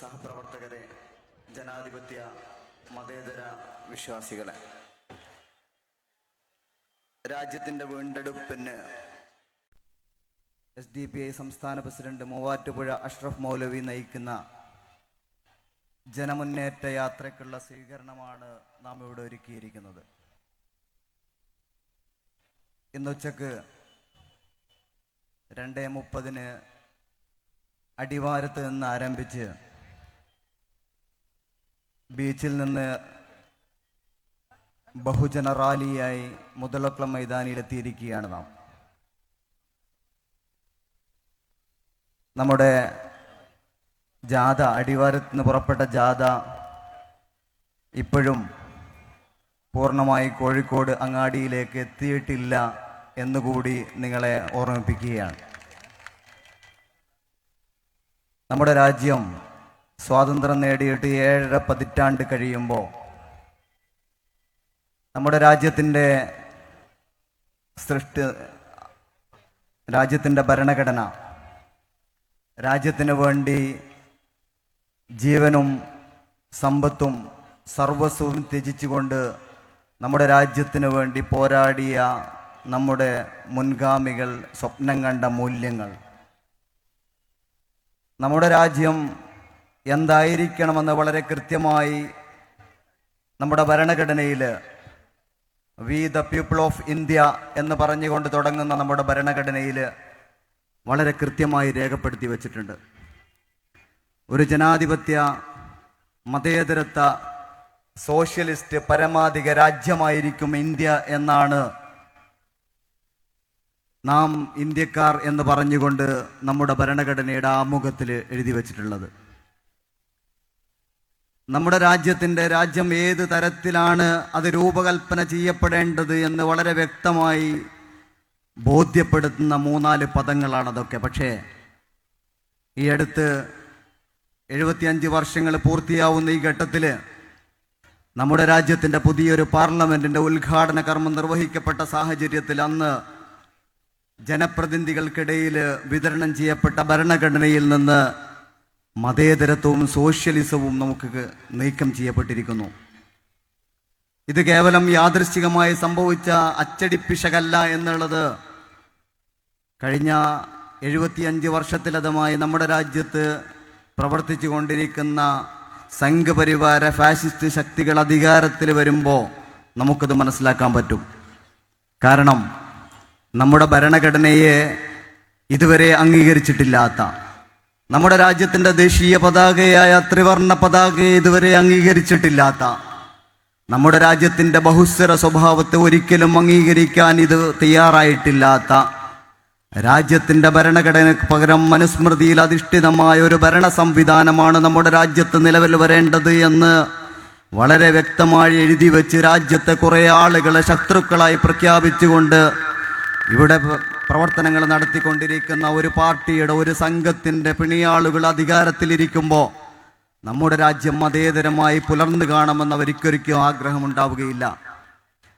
സഹപ്രവർത്തകരെ ജനാധിപത്യ മതേതര വിശ്വാസികളെ. രാജ്യത്തിന്റെ വീണ്ടെടുപ്പിന് എസ് ഡി പി ഐ സംസ്ഥാന പ്രസിഡന്റ് മൂവാറ്റുപുഴ അഷ്റഫ് മൗലവി നയിക്കുന്ന ജനമുന്നേറ്റ യാത്രയ്ക്കുള്ള സ്വീകരണമാണ് നാം ഇവിടെ ഒരുക്കിയിരിക്കുന്നത്. ഇന്നുച്ചക്ക് രണ്ടേ മുപ്പതിന് അടിവാരത്ത് നിന്ന് ആരംഭിച്ച് ബീച്ചിൽ നിന്ന് ബഹുജന റാലിയായി മുതലക്കുളം മൈതാനിയിലെത്തിയിരിക്കുകയാണ് നാം. നമ്മുടെ ജാഥ അടിവാരത്ത് നിന്ന് പുറപ്പെട്ട ജാഥ ഇപ്പോഴും പൂർണമായി കോഴിക്കോട് അങ്ങാടിയിലേക്ക് എത്തിയിട്ടില്ല എന്നുകൂടി നിങ്ങളെ ഓർമ്മിപ്പിക്കുകയാണ്. നമ്മുടെ രാജ്യം സ്വാതന്ത്ര്യം നേടിയിട്ട് ഏഴര പതിറ്റാണ്ട് കഴിയുമ്പോൾ നമ്മുടെ രാജ്യത്തിന്റെ സൃഷ്ടി രാജ്യത്തിന്റെ ഭരണഘടന രാജ്യത്തിന് വേണ്ടി ജീവനും സമ്പത്തും സർവസ്വവും ത്യജിച്ചുകൊണ്ട് നമ്മുടെ രാജ്യത്തിന് വേണ്ടി പോരാടിയ നമ്മുടെ മുൻഗാമികൾ സ്വപ്നം കണ്ട മൂല്യങ്ങൾ. നമ്മുടെ രാജ്യം എന്തായിരിക്കണമെന്ന് വളരെ കൃത്യമായി നമ്മുടെ ഭരണഘടനയിൽ we the people of India എന്ന് പറഞ്ഞുകൊണ്ട് തുടങ്ങുന്ന നമ്മുടെ ഭരണഘടനയിൽ വളരെ കൃത്യമായി രേഖപ്പെടുത്തി വച്ചിട്ടുണ്ട്. ഒരു ജനാധിപത്യ മതേതരത്വ സോഷ്യലിസ്റ്റ് പരമാധിക രാജ്യമായിരിക്കും ഇന്ത്യ എന്നാണ് നാം ഇന്ത്യക്കാർ എന്ന് പറഞ്ഞുകൊണ്ട് നമ്മുടെ ഭരണഘടനയുടെ ആമുഖത്തിൽ എഴുതി വച്ചിട്ടുള്ളത്. നമ്മുടെ രാജ്യത്തിന്റെ രാജ്യം ഏത് തരത്തിലാണ് അത് രൂപകൽപ്പന ചെയ്യപ്പെടേണ്ടത് എന്ന് വളരെ വ്യക്തമായി ബോധ്യപ്പെടുത്തുന്ന മൂന്നാൽ പദങ്ങളാണ് അതൊക്കെ പക്ഷേ ഈ അടുത്ത് എഴുപത്തിയഞ്ച് വർഷങ്ങൾ പൂർത്തിയാവുന്ന ഈ ഘട്ടത്തിൽ നമ്മുടെ രാജ്യത്തിന്റെ പുതിയൊരു പാർലമെന്റിന്റെ ഉദ്ഘാടന കർമ്മം നിർവഹിക്കപ്പെട്ട സാഹചര്യത്തിൽ അന്ന് ജനപ്രതിനിധികൾക്കിടയിൽ വിതരണം ചെയ്യപ്പെട്ട ഭരണഘടനയിൽ നിന്ന് മതേതരത്വവും സോഷ്യലിസവും നമുക്ക് നീക്കം ചെയ്യപ്പെട്ടിരിക്കുന്നു. ഇത് കേവലം യാദൃശ്ചികമായി സംഭവിച്ച അച്ചടിപ്പിശകല്ല എന്നുള്ളത് കഴിഞ്ഞ എഴുപത്തിയഞ്ച് വർഷത്തിലതുമായി നമ്മുടെ രാജ്യത്ത് പ്രവർത്തിച്ചു കൊണ്ടിരിക്കുന്ന സംഘപരിവാര ഫാസിസ്റ്റ് ശക്തികൾ അധികാരത്തിൽ വരുമ്പോൾ നമുക്കത് മനസ്സിലാക്കാൻ പറ്റും. കാരണം നമ്മുടെ ഭരണഘടനയെ ഇതുവരെ അംഗീകരിച്ചിട്ടില്ലാത്ത നമ്മുടെ രാജ്യത്തിന്റെ ദേശീയ പതാകയായ ത്രിവർണ പതാകയെ ഇതുവരെ അംഗീകരിച്ചിട്ടില്ലാത്ത നമ്മുടെ രാജ്യത്തിന്റെ ബഹുസ്വര സ്വഭാവത്തെ ഒരിക്കലും അംഗീകരിക്കാൻ ഇത് തയ്യാറായിട്ടില്ലാത്ത രാജ്യത്തിന്റെ ഭരണഘടനയ്ക്ക് പകരം മനുസ്മൃതിയിൽ അധിഷ്ഠിതമായ ഒരു ഭരണ സംവിധാനമാണ് നമ്മുടെ രാജ്യത്ത് നിലവിൽ വരേണ്ടത് എന്ന് വളരെ വ്യക്തമായി എഴുതി വെച്ച് രാജ്യത്തെ കുറേ ആളുകളെ ശത്രുക്കളായി പ്രഖ്യാപിച്ചുകൊണ്ട് ഇവിടെ പ്രവർത്തനങ്ങൾ നടത്തിക്കൊണ്ടിരിക്കുന്ന ഒരു പാർട്ടിയുടെ ഒരു സംഘത്തിന്റെ പിണിയാളുകൾ അധികാരത്തിലിരിക്കുമ്പോൾ നമ്മുടെ രാജ്യം മതേതരമായി പുലർന്നു കാണുമെന്ന് ആഗ്രഹം ആഗ്രഹമുണ്ടാവുകയില്ല.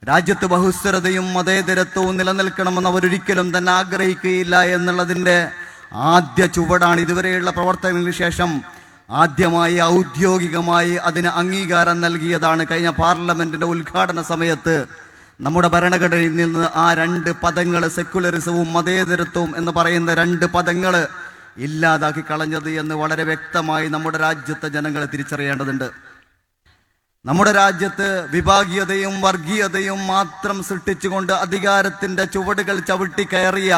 രാജ്യത്ത് ബഹുസ്വരതയും മതേതരത്വവും നിലനിൽക്കണമെന്ന് അവരൊരിക്കലും തന്നെ ആഗ്രഹിക്കുകയില്ല എന്നുള്ളതിന്റെ ആദ്യ ചുവടാണ് ഇതുവരെയുള്ള പ്രവർത്തനങ്ങൾക്ക് ശേഷം ആദ്യമായി ഔദ്യോഗികമായി അതിന് അംഗീകാരം നൽകിയതാണ്. കഴിഞ്ഞ പാർലമെന്റിന്റെ ഉദ്ഘാടന സമയത്ത് നമ്മുടെ ഭരണഘടനയിൽ നിന്ന് ആ രണ്ട് പദങ്ങൾ സെക്യുലറിസവും മതേതരത്വവും എന്ന് പറയുന്ന രണ്ട് പദങ്ങൾ ഇല്ലാതാക്കി കളഞ്ഞത് എന്ന് വളരെ വ്യക്തമായി നമ്മുടെ രാജ്യത്തെ ജനങ്ങൾ തിരിച്ചറിയേണ്ടതുണ്ട്. നമ്മുടെ രാജ്യത്ത് വിഭാഗീയതയും വർഗീയതയും മാത്രം സൃഷ്ടിച്ചുകൊണ്ട് അധികാരത്തിന്റെ ചുവടുകൾ ചവിട്ടി കയറിയ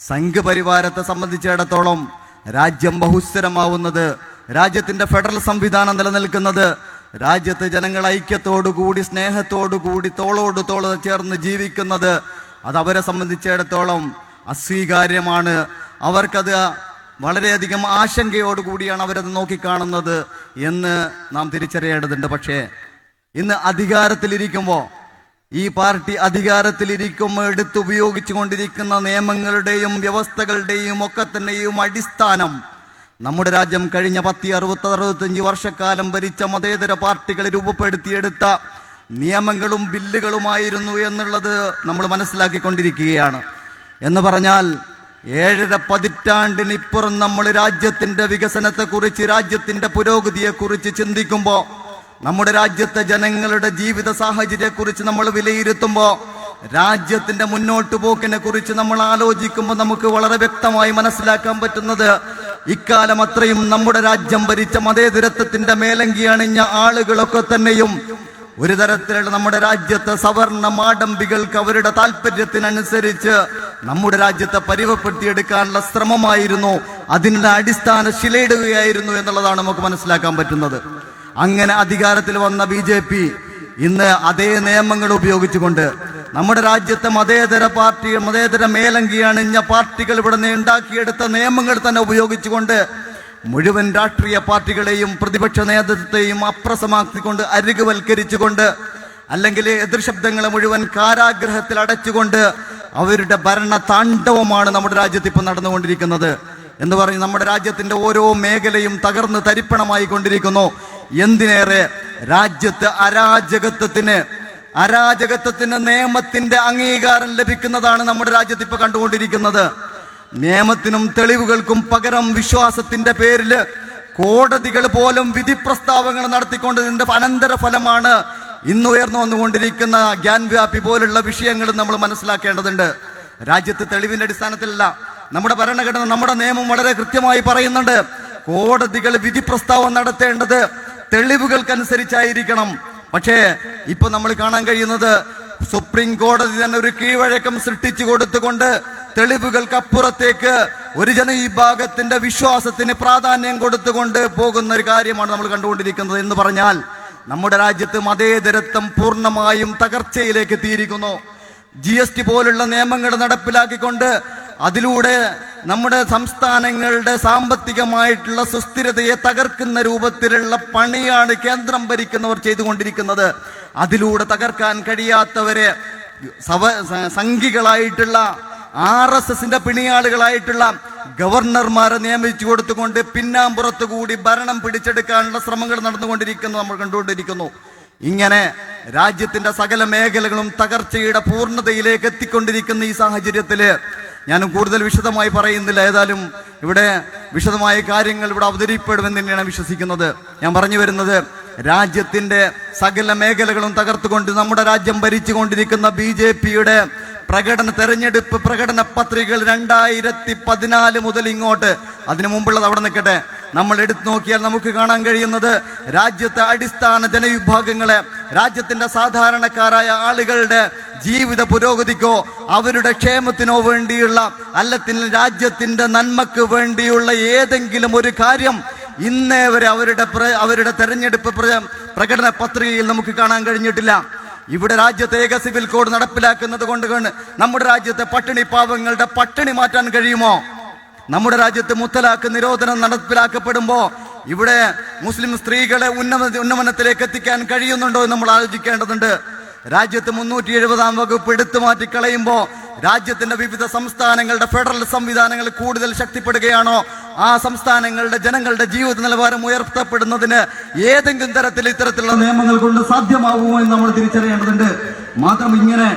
സംഘപരിവാരത്തെ സംബന്ധിച്ചിടത്തോളം രാജ്യം ബഹുസ്വരമാവുന്നത് രാജ്യത്തിന്റെ ഫെഡറൽ സംവിധാനം നിലനിൽക്കുന്നത് രാജ്യത്ത് ജനങ്ങൾ ഐക്യത്തോടുകൂടി സ്നേഹത്തോടുകൂടി തോളോട് തോൾ ചേർന്ന് ജീവിക്കുന്നത് അത് അവരെ സംബന്ധിച്ചിടത്തോളം അസ്വീകാര്യമാണ്. അവർക്കത് വളരെയധികം ആശങ്കയോടുകൂടിയാണ് അവരത് നോക്കിക്കാണുന്നത് എന്ന് നാം തിരിച്ചറിയേണ്ടതുണ്ട്. പക്ഷേ ഇന്ന് അധികാരത്തിലിരിക്കുമ്പോൾ ഈ പാർട്ടി അധികാരത്തിലിരിക്കുമ്പോൾ എടുത്തുപയോഗിച്ചു കൊണ്ടിരിക്കുന്ന നിയമങ്ങളുടെയും വ്യവസ്ഥകളുടെയും ഒക്കെ തന്നെയും അടിസ്ഥാനം നമ്മുടെ രാജ്യം കഴിഞ്ഞ പത്തി അറുപത്തി അറുപത്തഞ്ച് വർഷക്കാലം ഭരിച്ച മതേതര പാർട്ടികൾ രൂപപ്പെടുത്തിയെടുത്ത നിയമങ്ങളും ബില്ലുകളുമായിരുന്നു എന്നുള്ളത് നമ്മൾ മനസ്സിലാക്കിക്കൊണ്ടിരിക്കുകയാണ്. എന്ന് പറഞ്ഞാൽ ഏഴര പതിറ്റാണ്ടിനിപ്പുറം നമ്മൾ രാജ്യത്തിന്റെ വികസനത്തെക്കുറിച്ച് രാജ്യത്തിന്റെ പുരോഗതിയെക്കുറിച്ച് ചിന്തിക്കുമ്പോൾ നമ്മുടെ രാജ്യത്തെ ജനങ്ങളുടെ ജീവിത സാഹചര്യത്തെക്കുറിച്ച് നമ്മൾ വിലയിരുത്തുമ്പോൾ രാജ്യത്തിന്റെ മുന്നോട്ട് പോക്കിനെ കുറിച്ച് നമ്മൾ ആലോചിക്കുമ്പോൾ നമുക്ക് വളരെ വ്യക്തമായി മനസ്സിലാക്കാൻ പറ്റുന്നത് ഇക്കാലം അത്രയും നമ്മുടെ രാജ്യം ഭരിച്ച മതേതരത്വത്തിന്റെ മേലങ്കി അണിഞ്ഞ ആളുകളൊക്കെ തന്നെയും ഒരു തരത്തിലുള്ള നമ്മുടെ രാജ്യത്തെ സവർണ മാടമ്പികൾക്ക് അവരുടെ താല്പര്യത്തിനനുസരിച്ച് നമ്മുടെ രാജ്യത്തെ പരിവപ്പെടുത്തിയെടുക്കാനുള്ള ശ്രമമായിരുന്നു. അതിന്റെ അടിസ്ഥാന ശിലയിടുകയായിരുന്നു എന്നുള്ളതാണ് നമുക്ക് മനസ്സിലാക്കാൻ പറ്റുന്നത്. അങ്ങനെ അധികാരത്തിൽ വന്ന ബി ഇന്ന് അതേ നിയമങ്ങൾ ഉപയോഗിച്ചുകൊണ്ട് നമ്മുടെ രാജ്യത്തെ മതേതര പാർട്ടി മതേതര മേലങ്കി അണിഞ്ഞ പാർട്ടികൾ ഇവിടെ നിന്ന് ഉണ്ടാക്കിയെടുത്ത നിയമങ്ങൾ തന്നെ ഉപയോഗിച്ചുകൊണ്ട് മുഴുവൻ രാഷ്ട്രീയ പാർട്ടികളെയും പ്രതിപക്ഷ നേതൃത്വത്തെയും അപ്രസമാക്കിക്കൊണ്ട് അരികുവൽക്കരിച്ചുകൊണ്ട് അല്ലെങ്കിൽ എതിർശബ്ദങ്ങളെ മുഴുവൻ കാരാഗ്രഹത്തിൽ അടച്ചുകൊണ്ട് അവരുടെ ഭരണ താണ്ഡവമാണ് നമ്മുടെ രാജ്യത്ത് ഇപ്പം നടന്നുകൊണ്ടിരിക്കുന്നത്. എന്ന് പറഞ്ഞ് നമ്മുടെ രാജ്യത്തിന്റെ ഓരോ മേഖലയും തകർന്ന് തരിപ്പണമായി കൊണ്ടിരിക്കുന്നു എന്തിനേറെ? രാജ്യത്ത് അരാജകത്വത്തിന് അരാജകത്വത്തിന് നിയമത്തിന്റെ അംഗീകാരം ലഭിക്കുന്നതാണ് നമ്മുടെ രാജ്യത്ത് ഇപ്പൊ കണ്ടുകൊണ്ടിരിക്കുന്നത്. നിയമത്തിനും തെളിവുകൾക്കും പകരം വിശ്വാസത്തിന്റെ പേരിൽ കോടതികൾ പോലും വിധി പ്രസ്താവങ്ങൾ നടത്തിക്കൊണ്ടതിന്റെ അനന്തര ഫലമാണ് ഇന്ന് ഉയർന്നു വന്നുകൊണ്ടിരിക്കുന്ന ഗ്യാൻ വ്യാപി പോലുള്ള വിഷയങ്ങൾ നമ്മൾ മനസ്സിലാക്കേണ്ടതുണ്ട്. രാജ്യത്ത് തെളിവിന്റെ അടിസ്ഥാനത്തിലല്ല നമ്മുടെ ഭരണഘടന നമ്മുടെ നിയമം വളരെ കൃത്യമായി പറയുന്നുണ്ട്. കോടതികൾ വിധി പ്രസ്താവം നടത്തേണ്ടത് തെളിവുകൾക്കനുസരിച്ചായിരിക്കണം. പക്ഷേ ഇപ്പൊ നമ്മൾ കാണാൻ കഴിയുന്നത് സുപ്രീം കോടതി തന്നെ ഒരു കീഴ്വഴക്കം സൃഷ്ടിച്ചു കൊടുത്തുകൊണ്ട് തെളിവുകൾക്കപ്പുറത്തേക്ക് ഒരു ജനവിഭാഗത്തിന്റെ വിശ്വാസത്തിന് പ്രാധാന്യം കൊടുത്തുകൊണ്ട് പോകുന്ന ഒരു കാര്യമാണ് നമ്മൾ കണ്ടുകൊണ്ടിരിക്കുന്നത് എന്ന് പറഞ്ഞാൽ നമ്മുടെ രാജ്യത്ത് മതേതരത്വം പൂർണമായും തകർച്ചയിലേക്ക് എത്തിയിരിക്കുന്നു. ജി എസ് ടി പോലുള്ള നിയമങ്ങൾ നടപ്പിലാക്കിക്കൊണ്ട് അതിലൂടെ നമ്മുടെ സംസ്ഥാനങ്ങളുടെ സാമ്പത്തികമായിട്ടുള്ള സുസ്ഥിരതയെ തകർക്കുന്ന രൂപത്തിലുള്ള പണിയാണ് കേന്ദ്രം ഭരിക്കുന്നവർ ചെയ്തുകൊണ്ടിരിക്കുന്നത്. അതിലൂടെ തകർക്കാൻ കഴിയാത്തവരെ സവ സംഘികളായിട്ടുള്ള ആർ എസ് എസിന്റെ പിണിയാളുകളായിട്ടുള്ള ഗവർണർമാരെ നിയമിച്ചു കൊടുത്തുകൊണ്ട് പിന്നാമ്പുറത്തു കൂടി ഭരണം പിടിച്ചെടുക്കാനുള്ള ശ്രമങ്ങൾ നടന്നുകൊണ്ടിരിക്കുന്നു നമ്മൾ കണ്ടുകൊണ്ടിരിക്കുന്നു. ഇങ്ങനെ രാജ്യത്തിന്റെ സകല മേഖലകളും തകർച്ചയുടെ പൂർണതയിലേക്ക് എത്തിക്കൊണ്ടിരിക്കുന്ന ഈ സാഹചര്യത്തിൽ ഞാൻ കൂടുതൽ വിശദമായി പറയുന്നില്ല. ഏതായാലും ഇവിടെ വിശദമായ കാര്യങ്ങൾ ഇവിടെ അവതരിപ്പെടുമെന്ന് തന്നെയാണ് വിശ്വസിക്കുന്നത്. ഞാൻ പറഞ്ഞു വരുന്നത് രാജ്യത്തിന്റെ സകല മേഖലകളും തകർത്തുകൊണ്ട് നമ്മുടെ രാജ്യം ഭരിച്ചുകൊണ്ടിരിക്കുന്ന ബി ജെ പിയുടെ പ്രകടന തെരഞ്ഞെടുപ്പ് പ്രകടന പത്രികകൾ രണ്ടായിരത്തി പതിനാല് മുതൽ ഇങ്ങോട്ട്. അതിനു മുമ്പുള്ളത് അവിടെ നിൽക്കട്ടെ. നമ്മൾ എടുത്തു നോക്കിയാൽ നമുക്ക് കാണാൻ കഴിയുന്നത് രാജ്യത്തെ അടിസ്ഥാന ജനവിഭാഗങ്ങളെ രാജ്യത്തിന്റെ സാധാരണക്കാരായ ആളുകളുടെ ജീവിത പുരോഗതിക്കോ അവരുടെ ക്ഷേമത്തിനോ വേണ്ടിയുള്ള അല്ലത്തിൽ രാജ്യത്തിന്റെ നന്മക്ക് വേണ്ടിയുള്ള ഏതെങ്കിലും ഒരു കാര്യം ഇന്നേ വരെ അവരുടെ അവരുടെ തെരഞ്ഞെടുപ്പ് പ്രകടന പത്രികയിൽ നമുക്ക് കാണാൻ കഴിഞ്ഞിട്ടില്ല. ഇവിടെ രാജ്യത്തെ ഏക സിവിൽ കോഡ് നടപ്പിലാക്കുന്നത് കൊണ്ട് നമ്മുടെ രാജ്യത്തെ പട്ടിണി പാവങ്ങളുടെ പട്ടിണി മാറ്റാൻ കഴിയുമോ? നമ്മുടെ രാജ്യത്ത് മുത്തലാക്ക് നിരോധനം നടപ്പിലാക്കപ്പെടുമ്പോ ഇവിടെ മുസ്ലിം സ്ത്രീകളെ ഉന്നമ ഉന്നമനത്തിലേക്ക് എത്തിക്കാൻ കഴിയുന്നുണ്ടോ എന്ന് നമ്മൾ ആലോചിക്കേണ്ടതുണ്ട്. രാജ്യത്ത് മുന്നൂറ്റി എഴുപതാം വകുപ്പ് എടുത്തു മാറ്റി കളയുമ്പോൾ രാജ്യത്തിന്റെ വിവിധ സംസ്ഥാനങ്ങളുടെ ഫെഡറൽ സംവിധാനങ്ങൾ കൂടുതൽ ശക്തിപ്പെടുകയാണോ? ആ സംസ്ഥാനങ്ങളുടെ ജനങ്ങളുടെ ജീവിത നിലവാരം ഉയർത്തപ്പെടുന്നതിന് ഏതെങ്കിലും തരത്തിൽ ഇത്തരത്തിലുള്ള നിയമങ്ങൾ കൊണ്ട് സാധ്യമാകുമോ എന്ന് നമ്മൾ തിരിച്ചറിയേണ്ടതുണ്ട്. മാത്രം ഇങ്ങനെ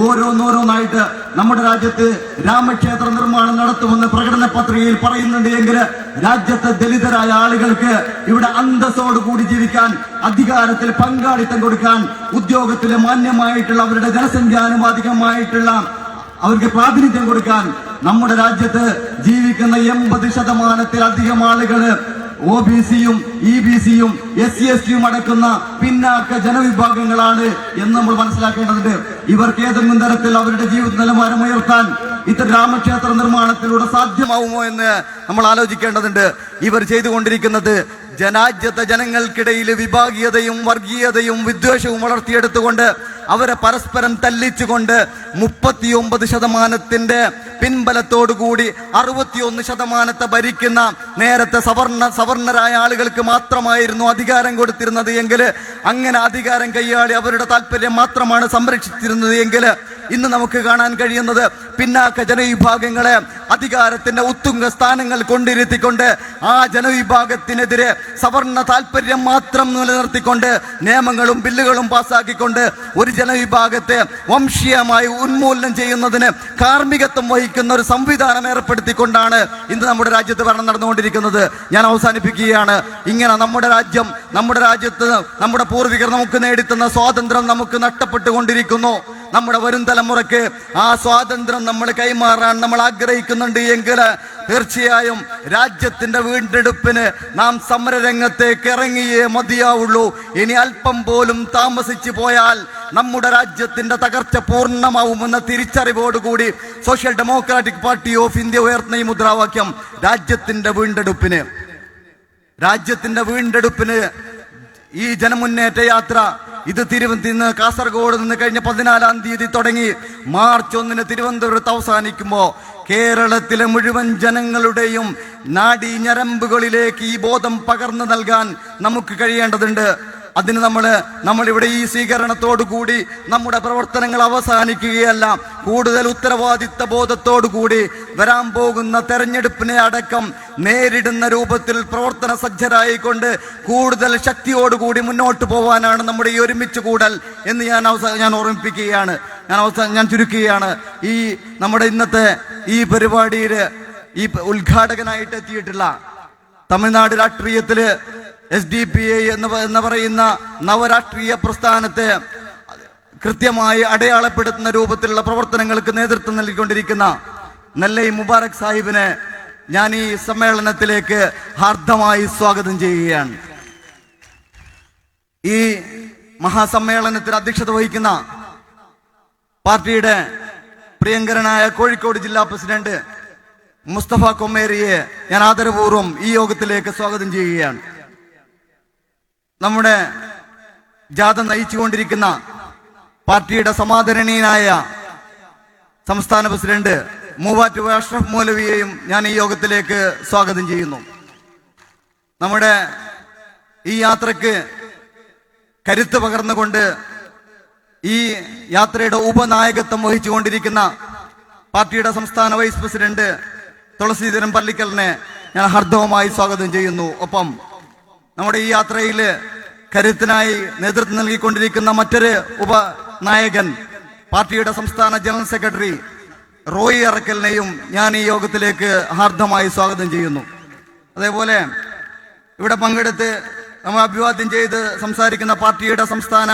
ഓരോന്നോരോന്നായിട്ട് നമ്മുടെ രാജ്യത്ത് രാമക്ഷേത്ര നിർമ്മാണം നടത്തുമെന്ന് പ്രകടന പത്രികയിൽ പറയുന്നുണ്ട് എങ്കിൽ രാജ്യത്തെ ദലിതരായ ആളുകൾക്ക് ഇവിടെ അന്തസ്സോട് കൂടി ജീവിക്കാൻ അധികാരത്തിൽ പങ്കാളിത്തം കൊടുക്കാൻ ഉദ്യോഗത്തിലെ മാന്യമായിട്ടുള്ള അവരുടെ ജനസംഖ്യാനുപാതികമായിട്ടുള്ള അവർക്ക് പ്രാതിനിധ്യം കൊടുക്കാൻ നമ്മുടെ രാജ്യത്ത് ജീവിക്കുന്ന എൺപത് ശതമാനത്തിലധികം ആളുകൾ ഒ ബി സിയും ഇ ബി സിയും എസ് സി എസ് ടിയും അടക്കുന്ന പിന്നാക്ക ജനവിഭാഗങ്ങളാണ് എന്ന് നമ്മൾ മനസ്സിലാക്കേണ്ടതുണ്ട്. ഇവർക്ക് ഏതെങ്കിലും തരത്തിൽ അവരുടെ ജീവിത നിലവാരം ഉയർത്താൻ ഇത്തരം രാമക്ഷേത്ര നിർമ്മാണത്തിലൂടെ സാധ്യമാവുമോ എന്ന് നമ്മൾ ആലോചിക്കേണ്ടതുണ്ട്. ഇവർ ചെയ്തുകൊണ്ടിരിക്കുന്നത് ജനാജ്യത്തെ ജനങ്ങൾക്കിടയിൽ വിഭാഗീയതയും വർഗീയതയും വിദ്വേഷവും വളർത്തിയെടുത്തുകൊണ്ട് അവരെ പരസ്പരം തല്ലിച്ചുകൊണ്ട് മുപ്പത്തിയൊമ്പത് ശതമാനത്തിന്റെ പിൻബലത്തോടുകൂടി അറുപത്തിയൊന്ന് ശതമാനത്തെ ഭരിക്കുന്ന നേരത്തെ സവർണ സവർണരായ ആളുകൾക്ക് മാത്രമായിരുന്നു അധികാരം കൊടുത്തിരുന്നത് എങ്കിൽ അങ്ങനെ അധികാരം കൈയാളി അവരുടെ താല്പര്യം മാത്രമാണ് സംരക്ഷിച്ചിരുന്നത് എങ്കിൽ ഇന്ന് നമുക്ക് കാണാൻ കഴിയുന്നത് പിന്നാക്ക ജനവിഭാഗങ്ങളെ അധികാരത്തിന്റെ ഉത്തുംഗ സ്ഥാനങ്ങൾ കൊണ്ടിരുത്തിക്കൊണ്ട് ആ ജനവിഭാഗത്തിനെതിരെ സവർണ താല്പര്യം മാത്രം നിലനിർത്തിക്കൊണ്ട് നിയമങ്ങളും ബില്ലുകളും പാസ്സാക്കിക്കൊണ്ട് ഒരു ജനവിഭാഗത്തെ വംശീയമായി ഉന്മൂലനം ചെയ്യുന്നതിന് കാർമ്മികത്വം വഹിക്കുന്ന ഒരു സംവിധാനം ഏർപ്പെടുത്തിക്കൊണ്ടാണ് ഇന്ന് നമ്മുടെ രാജ്യത്ത് ഭരണം നടന്നുകൊണ്ടിരിക്കുന്നത്. ഞാൻ അവസാനിപ്പിക്കുകയാണ്. ഇങ്ങനെ നമ്മുടെ രാജ്യം നമ്മുടെ രാജ്യത്ത് നമ്മുടെ പൂർവികർ നമുക്ക് നേടിത്തുന്ന സ്വാതന്ത്ര്യം നമുക്ക് നഷ്ടപ്പെട്ടുകൊണ്ടിരിക്കുന്നു. നമ്മുടെ വരും തലമുറയ്ക്ക് ആ സ്വാതന്ത്ര്യം നമ്മൾ കൈമാറാൻ നമ്മൾ ആഗ്രഹിക്കുന്നുണ്ട് എങ്കിൽ തീർച്ചയായും രാജ്യത്തിന്റെ വീണ്ടെടുപ്പിന് നാം സമരരംഗത്തേക്ക് ഇറങ്ങിയേ മതിയാവുള്ളൂ. ഇനി അല്പം പോലും താമസിച്ചു പോയാൽ നമ്മുടെ രാജ്യത്തിന്റെ തകർച്ച പൂർണമാവുമെന്ന തിരിച്ചറിവോടുകൂടി social democratic party of India ഉയർത്തുന്ന ഈ മുദ്രാവാക്യം രാജ്യത്തിന്റെ വീണ്ടെടുപ്പിന്. രാജ്യത്തിന്റെ വീണ്ടെടുപ്പിന് ഈ ജനമുന്നേറ്റ യാത്ര ഇത് തിരുവനന്തപുരത്ത് കാസർഗോഡ് നിന്ന് കഴിഞ്ഞ പതിനാലാം തീയതി തുടങ്ങി. മാർച്ച് ഒന്നിന് തിരുവനന്തപുരത്ത് അവസാനിക്കുമ്പോൾ കേരളത്തിലെ മുഴുവൻ ജനങ്ങളുടെയും നാടി ഞരമ്പുകളിലേക്ക് ഈ ബോധം പകർന്നു നൽകാൻ നമുക്ക് കഴിയേണ്ടതുണ്ട്. അതിന് നമ്മൾ നമ്മളിവിടെ ഈ സ്വീകരണത്തോടു കൂടി നമ്മുടെ പ്രവർത്തനങ്ങൾ അവസാനിക്കുകയല്ല. കൂടുതൽ ഉത്തരവാദിത്ത ബോധത്തോടു കൂടി വരാൻ പോകുന്ന തെരഞ്ഞെടുപ്പിനെ അടക്കം നേരിടുന്ന രൂപത്തിൽ പ്രവർത്തന സജ്ജരായിക്കൊണ്ട് കൂടുതൽ ശക്തിയോടുകൂടി മുന്നോട്ട് പോകാനാണ് നമ്മുടെ ഈ ഒരുമിച്ച് കൂടൽ എന്ന് ഞാൻ അവസാനം ഞാൻ ഓർമ്മിപ്പിക്കുകയാണ്. ഞാൻ അവസാനം ഞാൻ ചുരുക്കുകയാണ്. ഈ നമ്മുടെ ഇന്നത്തെ ഈ പരിപാടിയിൽ ഈ ഉദ്ഘാടകനായിട്ട് എത്തിയിട്ടുള്ള തമിഴ്നാട് രാഷ്ട്രീയത്തിൽ എസ് ഡി പി ഐ എന്ന് എന്ന് പറയുന്ന നവരാഷ്ട്രീയ പ്രസ്ഥാനത്തെ കൃത്യമായി അടയാളപ്പെടുത്തുന്ന രൂപത്തിലുള്ള പ്രവർത്തനങ്ങൾക്ക് നേതൃത്വം നൽകിക്കൊണ്ടിരിക്കുന്ന നെല്ലൈ മുബാറക് സാഹിബിനെ ഞാൻ ഈ സമ്മേളനത്തിലേക്ക് ഹാർദമായി സ്വാഗതം ചെയ്യുകയാണ്. ഈ മഹാസമ്മേളനത്തിന് അധ്യക്ഷത വഹിക്കുന്ന പാർട്ടിയുടെ പ്രിയങ്കരനായ കോഴിക്കോട് ജില്ലാ പ്രസിഡന്റ് മുസ്തഫ കൊമ്മേരിയെ ഞാൻ ആദരപൂർവം ഈ യോഗത്തിലേക്ക് സ്വാഗതം ചെയ്യുകയാണ്. നമ്മുടെ ജാഥ നയിച്ചുകൊണ്ടിരിക്കുന്ന പാർട്ടിയുടെ സമാദരണീയനായ സംസ്ഥാന പ്രസിഡന്റ് മൂവാറ്റുപുഴ അഷ്റഫ് മൗലവിയെയും ഞാൻ ഈ യോഗത്തിലേക്ക് സ്വാഗതം ചെയ്യുന്നു. നമ്മുടെ ഈ യാത്രയ്ക്ക് കരുത്ത് പകർന്നുകൊണ്ട് ഈ യാത്രയുടെ ഉപനായകത്വം വഹിച്ചുകൊണ്ടിരിക്കുന്ന പാർട്ടിയുടെ സംസ്ഥാന വൈസ് പ്രസിഡന്റ് തുളസീധരൻ പള്ളിക്കലിനെ ഞാൻ ഹർദവമായി സ്വാഗതം ചെയ്യുന്നു. ഒപ്പം നമ്മുടെ ഈ യാത്രയിൽ കരുത്തിനായി നേതൃത്വം നൽകിക്കൊണ്ടിരിക്കുന്ന മറ്റൊരു ഉപനായകൻ പാർട്ടിയുടെ സംസ്ഥാന ജനറൽ സെക്രട്ടറി റോയി അറക്കലിനെയും ഞാൻ ഈ യോഗത്തിലേക്ക് ഹാർദമായി സ്വാഗതം ചെയ്യുന്നു. അതേപോലെ ഇവിടെ പങ്കെടുത്ത് നമ്മൾ അഭിവാദ്യം ചെയ്ത് സംസാരിക്കുന്ന പാർട്ടിയുടെ സംസ്ഥാന